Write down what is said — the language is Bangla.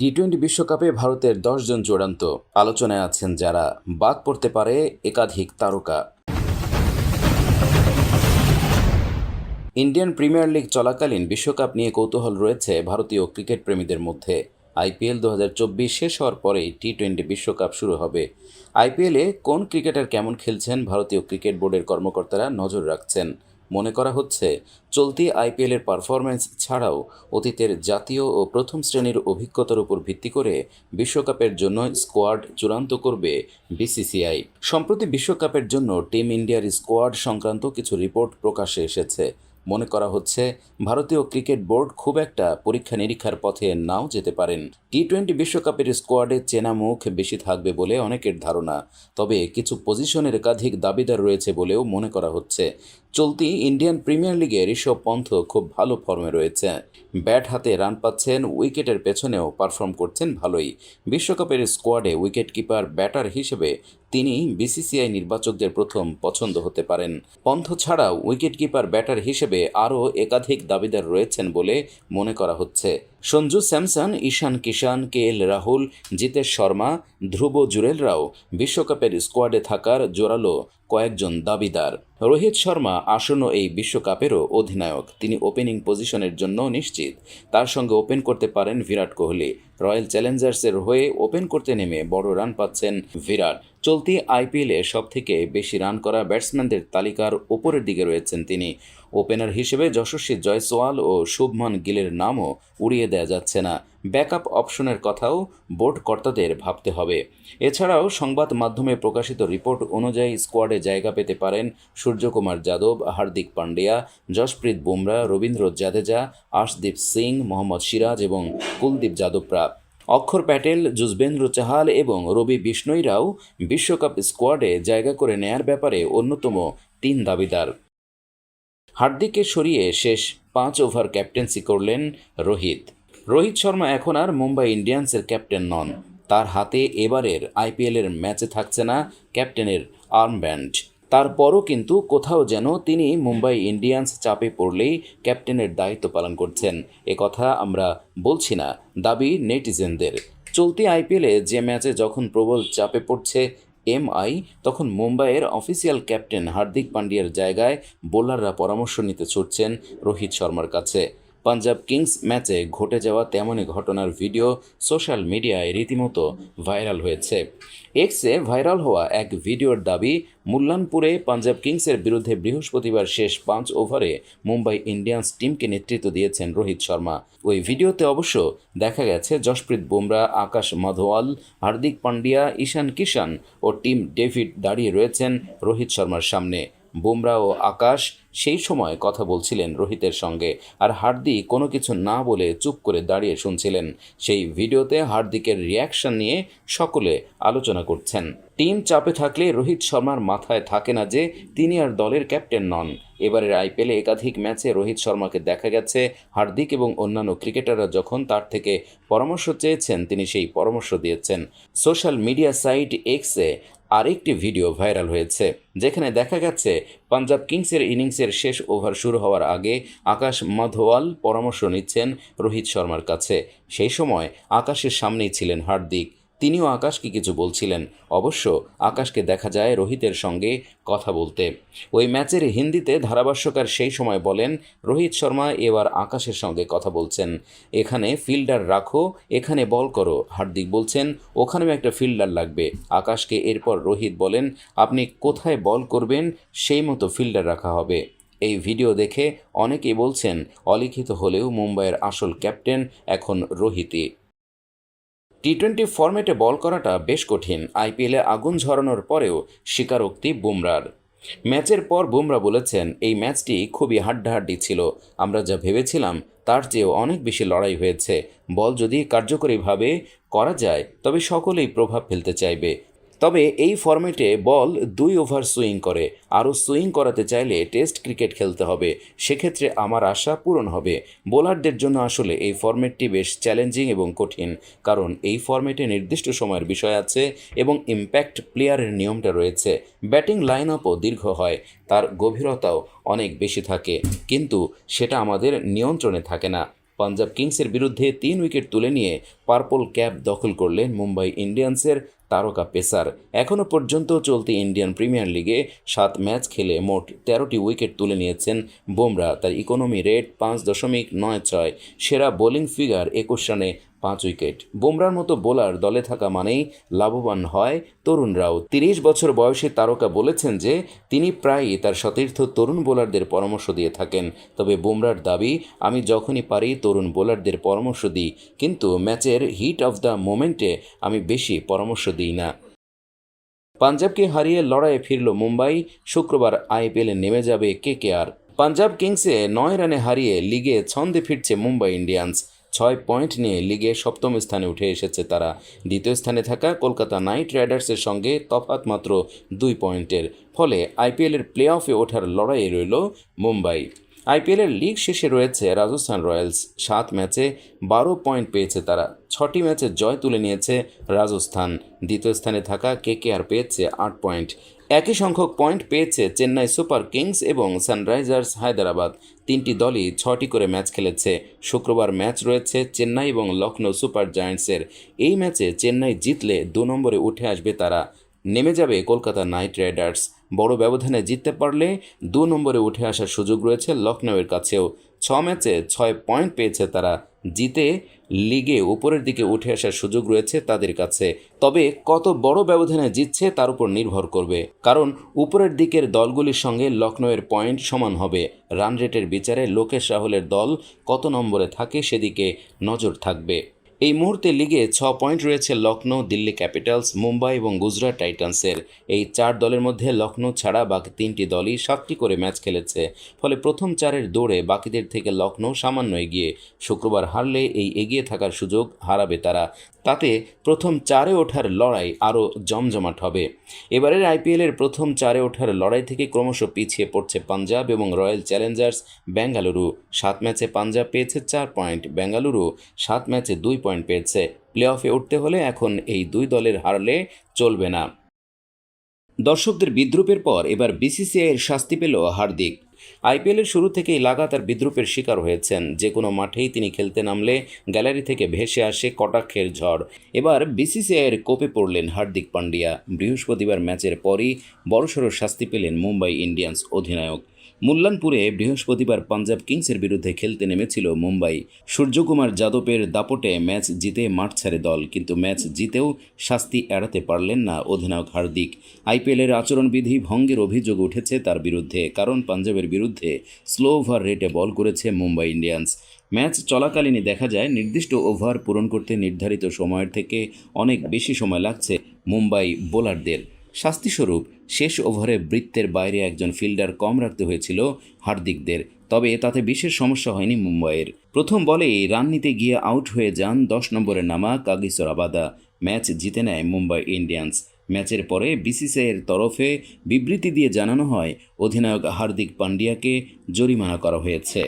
টি টোয়েন্টি বিশ্বকাপে ভারতের দশজন চূড়ান্ত। আলোচনায় আছেন যারা, বাদ পড়তে পারে একাধিক তারকা। ইন্ডিয়ান প্রিমিয়ার লিগ চলাকালীন বিশ্বকাপ নিয়ে কৌতূহল রয়েছে ভারতীয় ক্রিকেট প্রেমীদের মধ্যে। আইপিএল দু হাজার চব্বিশ শেষ হওয়ার পরেই টি টোয়েন্টি বিশ্বকাপ শুরু হবে। আইপিএলে কোন ক্রিকেটার কেমন খেলছেন ভারতীয় ক্রিকেট বোর্ডের কর্মকর্তারা নজর রাখছেন। মনে করা হচ্ছে, চলতি আইপিএলের পারফরম্যান্স ছাড়াও অতীতের জাতীয় ও প্রথম শ্রেণির অভিজ্ঞতার উপর ভিত্তি করে বিশ্বকাপের জন্য স্কোয়াড চূড়ান্ত করবে বিসিসিআই। সম্প্রতি বিশ্বকাপের জন্য টিম ইন্ডিয়ার স্কোয়াড সংক্রান্ত কিছু রিপোর্ট প্রকাশে এসেছে। মনে করা হচ্ছে ভারতীয় ক্রিকেট বোর্ড খুব একটা পরীক্ষা নিরীক্ষার পথে নাও যেতে পারেন। টি টোয়েন্টি বিশ্বকাপের স্কোয়াডে চেনা মুখ বেশি থাকবে বলে অনেকের ধারণা, তবে কিছু পজিশনের একাধিক দাবিদার রয়েছে বলেও মনে করা হচ্ছে। চলতি ইন্ডিয়ান প্রিমিয়ার লিগে ঋষভ পন্থ খুব ভালো ফর্মে রয়েছে। ব্যাট হাতে রান পাচ্ছেন, উইকেটের পেছনেও পারফর্ম করছেন ভালোই। বিশ্বকাপের স্কোয়াডে উইকেট কিপার ব্যাটার হিসেবে তিনি বিসিসিআই নির্বাচকদের প্রথম পছন্দ হতে পারেন। পন্থ ছাড়াও উইকেট কিপার ব্যাটার হিসেবে আরও একাধিক দাবিদার রয়েছেন বলে মনে করা হচ্ছে। সঞ্জু স্যামসন, ঈশান কিষান কে এল রাহুল, জিতেশ শর্মা, ধ্রুব জুরেলরাও বিশ্বকাপের স্কোয়াডে থাকার জোরালো কয়েকজন দাবিদার। রোহিত শর্মা আসন্ন এই বিশ্বকাপেরও অধিনায়ক। তিনি ওপেনিং পজিশনের জন্য নিশ্চিত। তার সঙ্গে ওপেন করতে পারেন বিরাট কোহলি। রয়্যাল চ্যালেঞ্জার্সের হয়ে ওপেন করতে নেমে বড় রান পাচ্ছেন বিরাট। চলতি আইপিএলে সবথেকে বেশি রান করা ব্যাটসম্যানদের তালিকার ওপরের দিকে রয়েছেন তিনি। ওপেনার হিসেবে যশস্বী জয়সওয়াল ও শুভমান গিলের নামও উড়িয়ে দেওয়া যাচ্ছে না। ব্যাকআপ অপশনের কথাও বোর্ড কর্তাদের ভাবতে হবে। এছাড়াও সংবাদ মাধ্যমে প্রকাশিত রিপোর্ট অনুযায়ী স্কোয়াডে জায়গা পেতে পারেন সূর্যকুমার যাদব, হার্দিক পান্ডিয়া, যশপ্রীত বুমরা, রবীন্দ্র জাদেজা, আশদীপ সিং, মোহাম্মদ সিরাজ এবং কুলদীপ যাদবরা। অক্ষর প্যাটেল, যুজবেন্দ্র চাহাল এবং রবি বিষ্ণৈরাও বিশ্বকাপ স্কোয়াডে জায়গা করে নেয়ার ব্যাপারে অন্যতম তিন দাবিদার। হার্দিককে সরিয়ে শেষ পাঁচ ওভার ক্যাপ্টেন্সি করলেন রোহিত। রোহিত শর্মা এখন আর মুম্বাই ইন্ডিয়ান্সের ক্যাপ্টেন নন। তার হাতে এবারের আইপিএলের ম্যাচে থাকছে না ক্যাপ্টেনের আর্মব্যান্ড। তারপরও কিন্তু কোথাও যেন তিনি মুম্বাই ইন্ডিয়ান্স চাপে পড়লেই ক্যাপ্টেনের দায়িত্ব পালন করছেন। এ কথা আমরা বলছি না, দাবি নেটিজেনদের। চলতি আইপিএলে যে ম্যাচে যখন প্রবল চাপে পড়ছে এমআই, তখন মুম্বাইয়ের অফিসিয়াল ক্যাপ্টেন হার্দিক পান্ডিয়ার জায়গায় বোলাররা পরামর্শ নিতে ছুটছেন রোহিত শর্মার কাছে। পাঞ্জাব কিংস ম্যাচে ঘটে যাওয়া তেমনই ঘটনার ভিডিও সোশ্যাল মিডিয়ায় রীতিমতো ভাইরাল হয়েছে। এক্সে ভাইরাল হওয়া এক ভিডিওর দাবি, মুল্লানপুরে পাঞ্জাব কিংসের বিরুদ্ধে বৃহস্পতিবার শেষ পাঁচ ওভারে মুম্বাই ইন্ডিয়ান্স টিমকে নেতৃত্ব দিয়েছেন রোহিত শর্মা। ওই ভিডিওতে অবশ্য দেখা গেছে যশপ্রীত বুমরা, আকাশ মাধওয়াল হার্দিক পান্ডিয়া ঈশান কিষান ও টিম ডেভিড দাঁড়িয়ে রয়েছেন রোহিত শর্মার সামনে। বুমরা ও আকাশ সেই সময় কথা বলছিলেন রোহিতের সঙ্গে আর হার্দিক কোনো কিছু না বলে চুপ করে দাঁড়িয়ে শুনছিলেন। সেই ভিডিওতে হার্দিকের রিয়াকশন নিয়ে সকলে আলোচনা করছেন। টিম চাপে থাকলে রোহিত শর্মার মাথায় থাকে না যে তিনি আর দলের ক্যাপ্টেন নন। এবারের আইপিএলে একাধিক ম্যাচে রোহিত শর্মাকে দেখা গেছে। হার্দিক এবং অন্যান্য ক্রিকেটাররা যখন তার থেকে পরামর্শ চেয়েছেন, তিনি সেই পরামর্শ দিয়েছেন। সোশ্যাল মিডিয়া সাইট এক্সে আরেকটি ভিডিও ভাইরাল হয়েছে, যেখানে দেখা গেছে পাঞ্জাব কিংসের ইনিংসের শেষ ওভার শুরু হওয়ার আগে আকাশ মাধোয়াল পরামর্শ নিচ্ছেন রোহিত শর্মার কাছে। সেই সময় আকাশের সামনেই ছিলেন হার্দিক। তিনিও আকাশকে কিছু বলছিলেন। অবশ্য আকাশকে দেখা যায় রোহিতের সঙ্গে কথা বলতে। ওই ম্যাচের হিন্দিতে ধারাভাষ্যকার সেই সময় বলেন, রোহিত শর্মা এবার আকাশের সঙ্গে কথা বলছেন। এখানে ফিল্ডার রাখো, এখানে বল করো। হার্দিক বলছেন, ওখানেও একটা ফিল্ডার লাগবে। আকাশকে এরপর রোহিত বলেন, আপনি কোথায় বল করবেন, সেই মতো ফিল্ডার রাখা হবে। এই ভিডিও দেখে অনেকেই বলছেন, অলিখিত হলেও মুম্বাইয়ের আসল ক্যাপ্টেন এখন রোহিতই। টি টোয়েন্টি ফর্মেটে বল করাটা বেশ কঠিন। আইপিএলে আগুন ঝরানোর পরেও স্বীকারোক্তি বুমরার। ম্যাচের পর বুমরা বলেছেন, এই ম্যাচটি খুবই হাড্ডাহাড্ডি ছিল। আমরা যা ভেবেছিলাম, তার চেয়েও অনেক বেশি লড়াই হয়েছে। বল যদি কার্যকরীভাবে করা যায়, তবে সকলেই প্রভাব ফেলতে চাইবে। তবে এই ফরম্যাটে বল দুই ওভার সুইং করে। আরও সুইং করাতে চাইলে টেস্ট ক্রিকেট খেলতে হবে। সেক্ষেত্রে আমার আশা পূরণ হবে। বোলারদের জন্য আসলে এই ফরম্যাটটি বেশ চ্যালেঞ্জিং এবং কঠিন, কারণ এই ফরম্যাটে নির্দিষ্ট সময়ের বিষয় আছে এবং ইম্প্যাক্ট প্লেয়ারের নিয়মটা রয়েছে। ব্যাটিং লাইন আপও দীর্ঘ হয়, তার গভীরতাও অনেক বেশি থাকে। কিন্তু সেটা আমাদের নিয়ন্ত্রণে থাকে না। পাঞ্জাব কিংসের বিরুদ্ধে তিন উইকেট তুলে নিয়ে পার্পল ক্যাপ দখল করলেন মুম্বাই ইন্ডিয়ান্সের তারকা পেসার। এখনও পর্যন্ত চলতি ইন্ডিয়ান প্রিমিয়ার লিগে সাত ম্যাচ খেলে মোট তেরোটি উইকেট তুলে নিয়েছেন বোমরা। তার ইকোনমি রেট পাঁচ দশমিক নয় ছয়। সেরা বোলিং ফিগার একুশ রানে পাঁচ উইকেট। বুমরার মতো বোলার দলে থাকা মানেই লাভবান হয় তরুণরাও। তিরিশ বছর বয়সী তারকা বলেছেন যে, তিনি প্রায়ই তার সতীর্থ তরুণ বোলারদের পরামর্শ দিয়ে থাকেন। তবে বুমরার দাবি, আমি যখনই পারি তরুণ বোলারদের পরামর্শ দিই। কিন্তু ম্যাচের হিট অফ দ্য মোমেন্টে আমি বেশি পরামর্শ দিই না। পাঞ্জাবকে হারিয়ে লড়াইয়ে ফিরল মুম্বাই। শুক্রবার আইপিএলে নেমে যাবে কেকেআর পাঞ্জাব কিংসে নয় রানে হারিয়ে লিগে ছন্দে ফিরছে মুম্বাই ইন্ডিয়ান্স। ছয় পয়েন্ট নিয়ে লিগে সপ্তম স্থানে উঠে এসেছে তারা। দ্বিতীয় স্থানে থাকা কলকাতা নাইট রাইডার্সের সঙ্গে তফাৎ মাত্র দুই পয়েন্টের। ফলে আইপিএলের প্লে অফে ওঠার লড়াইয়ে রইল মুম্বাই। আইপিএলের লিগ শেষে রয়েছে রাজস্থান রয়্যালস। সাত ম্যাচে বারো পয়েন্ট পেয়েছে তারা। ছটি ম্যাচে জয় তুলে নিয়েছে রাজস্থান। দ্বিতীয় স্থানে থাকা কেকেআর পেয়েছে আট পয়েন্ট। একই সংখ্যক পয়েন্ট পেয়েছে চেন্নাই সুপার কিংস এবং সানরাইজার্স হায়দ্রাবাদ। তিনটি দলই ছটি করে ম্যাচ খেলেছে। শুক্রবার ম্যাচ রয়েছে চেন্নাই এবং লখনৌ সুপার জায়ান্টসের। এই ম্যাচে চেন্নাই জিতলে দু নম্বরে উঠে আসবে তারা। নেমে যাবে কলকাতা নাইট রাইডার্স। বড় ব্যবধানে জিততে পারলে দু নম্বরে উঠে আসার সুযোগ রয়েছে লখনৌয়ের কাছেও। ছ ম্যাচে ছয় পয়েন্ট পেয়েছে তারা। জিতে লিগে উপরের দিকে উঠে আসার সুযোগ রয়েছে তাদের কাছে। তবে কত বড় ব্যবধানে জিতছে তার উপর নির্ভর করবে। কারণ উপরের দিকের দলগুলির সঙ্গে লখনৌয়ের পয়েন্ট সমান হবে। রান রেটের বিচারে লোকেশ রাহুলের দল কত নম্বরে থাকে সেদিকে নজর থাকবে। এই মুহূর্তে লিগে ছ পয়েন্ট রয়েছে লখনৌ দিল্লি ক্যাপিটালস, মুম্বাই এবং গুজরাট টাইটান্সের। এই চার দলের মধ্যে লখনৌ ছাড়া বাকি তিনটি দলই সাতটি করে ম্যাচ খেলেছে। ফলে প্রথম চারের দৌড়ে বাকিদের থেকে লখনৌ সামান্য এগিয়ে শুক্রবার হারলে এই এগিয়ে থাকার সুযোগ হারাবে তারা। তাতে প্রথম চারে ওঠার লড়াই আরও জমজমাট হবে। এবারের আইপিএলের প্রথম চারে ওঠার লড়াই থেকে ক্রমশ পিছিয়ে পড়ছে পাঞ্জাব এবং রয়্যাল চ্যালেঞ্জার্স, বেঙ্গালুরু। সাত ম্যাচে পাঞ্জাব পেয়েছে চার পয়েন্ট, বেঙ্গালুরু সাত ম্যাচে দুই পয়েন্ট পেয়েছে। প্লে অফে উঠতে হলে এখন এই দুই দলের হারলে চলবে না। দর্শকদের বিদ্রুপের পর এবার বিসিসিআইয়ের শাস্তি পেল হার্দিক। আইপিএলের শুরু থেকেই লাগাতার বিদ্রুপের শিকার হয়েছেন। যে কোনো মাঠেই তিনি খেলতে নামলে গ্যালারি থেকে ভেসে আসে কটাক্ষের ঝড়। এবার বিসিসিআইয়ের কোপে পড়লেন হার্দিক পান্ডিয়া। বৃহস্পতিবার ম্যাচের পরই বড়সড় শাস্তি পেলেন মুম্বাই ইন্ডিয়ান্স অধিনায়ক। মুল্লানপুরে বৃহস্পতিবার পাঞ্জাব কিংসের বিরুদ্ধে খেলতে নেমেছিল মুম্বাই। সূর্যকুমার যাদবের দাপটে ম্যাচ জিতে মাঠ ছাড়ে দল, কিন্তু ম্যাচ জিতেও শাস্তি এড়াতে পারলেন না অধিনায়ক হার্দিক। আইপিএলের আচরণবিধি ভঙ্গের অভিযোগ উঠেছে তার বিরুদ্ধে, কারণ পাঞ্জাবের বিরুদ্ধে স্লো ওভার রেটে বল করেছে মুম্বাই ইন্ডিয়ান্স। ম্যাচ চলাকালীনই দেখা যায়, নির্দিষ্ট ওভার পূরণ করতে নির্ধারিত সময়ের থেকে অনেক বেশি সময় লাগছে মুম্বাই বোলারদের। শাস্তিস্বরূপ শেষ ওভারে বৃত্তের বাইরে একজন ফিল্ডার কম রাখতে হয়েছিল হার্দিকদের, তবে তাতে বিশেষ সমস্যা হয়নি মুম্বাইয়ের। প্রথম বলেই রান নিতে গিয়ে আউট হয়ে যান দশ নম্বরে নামা কাগিসর আবাদা। ম্যাচ জিতে নেয় মুম্বাই ইন্ডিয়ান্স। ম্যাচের পরে বিসিসিআইয়ের তরফে বিবৃতি দিয়ে জানানো হয়, অধিনায়ক হার্দিক পান্ডিয়াকে জরিমানা করা হয়েছে।